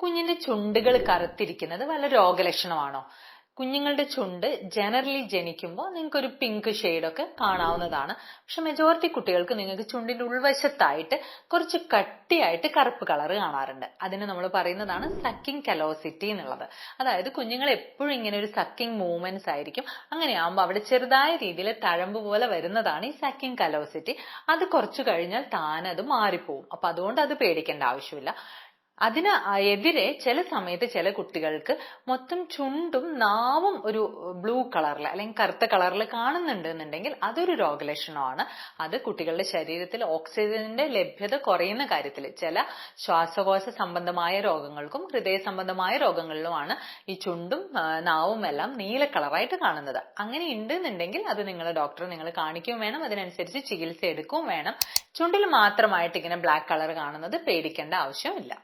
കുഞ്ഞിന്റെ ചുണ്ടുകൾ കറുത്തിരിക്കുന്നത് വല്ല രോഗലക്ഷണമാണോ? കുഞ്ഞുങ്ങളുടെ ചുണ്ട് ജനറലി ജനിക്കുമ്പോൾ നിങ്ങൾക്ക് ഒരു പിങ്ക് ഒക്കെ കാണാവുന്നതാണ്. പക്ഷെ മെജോറിറ്റി കുട്ടികൾക്ക് നിങ്ങൾക്ക് ചുണ്ടിന്റെ ഉൾവശത്തായിട്ട് കുറച്ച് കട്ടിയായിട്ട് കറുപ്പ് കളർ കാണാറുണ്ട്. അതിന് നമ്മൾ പറയുന്നതാണ് സക്കിംഗ് കലോസിറ്റി എന്നുള്ളത്. അതായത് കുഞ്ഞുങ്ങൾ എപ്പോഴും ഇങ്ങനെ ഒരു സക്കിംഗ് മൂവ്മെന്റ്സ് ആയിരിക്കും. അങ്ങനെയാകുമ്പോൾ അവിടെ ചെറുതായ രീതിയിൽ തഴമ്പ് പോലെ വരുന്നതാണ് ഈ സക്കിംഗ് കലോസിറ്റി അത് കുറച്ചു കഴിഞ്ഞാൽ താനത് മാറിപ്പോവും. അപ്പൊ അതുകൊണ്ട് അത് പേടിക്കേണ്ട ആവശ്യമില്ല. അതിന് എതിരെ ചില സമയത്ത് ചില കുട്ടികൾക്ക് മൊത്തം ചുണ്ടും നാവും ഒരു ബ്ലൂ കളറിൽ അല്ലെങ്കിൽ കറുത്ത കളറിൽ കാണുന്നുണ്ട് എന്നുണ്ടെങ്കിൽ അതൊരു രോഗലക്ഷണമാണ്. അത് കുട്ടികളുടെ ശരീരത്തിൽ ഓക്സിജന്റെ ലഭ്യത കുറയുന്ന കാര്യത്തിൽ ചില ശ്വാസകോശ സംബന്ധമായ രോഗങ്ങൾക്കും ഹൃദയ സംബന്ധമായ രോഗങ്ങളിലുമാണ് ഈ ചുണ്ടും നാവും എല്ലാം നീല കളറായിട്ട് കാണുന്നത്. അങ്ങനെ ഉണ്ട് എന്നുണ്ടെങ്കിൽ അത് നിങ്ങളെ ഡോക്ടറെ നിങ്ങൾ കാണിക്കുകയും വേണം. അതിനനുസരിച്ച് ചികിത്സ എടുക്കുകയും വേണം. ചുണ്ടിൽ മാത്രമായിട്ട് ഇങ്ങനെ ബ്ലാക്ക് കളർ കാണുന്നത് പേടിക്കേണ്ട ആവശ്യമില്ല.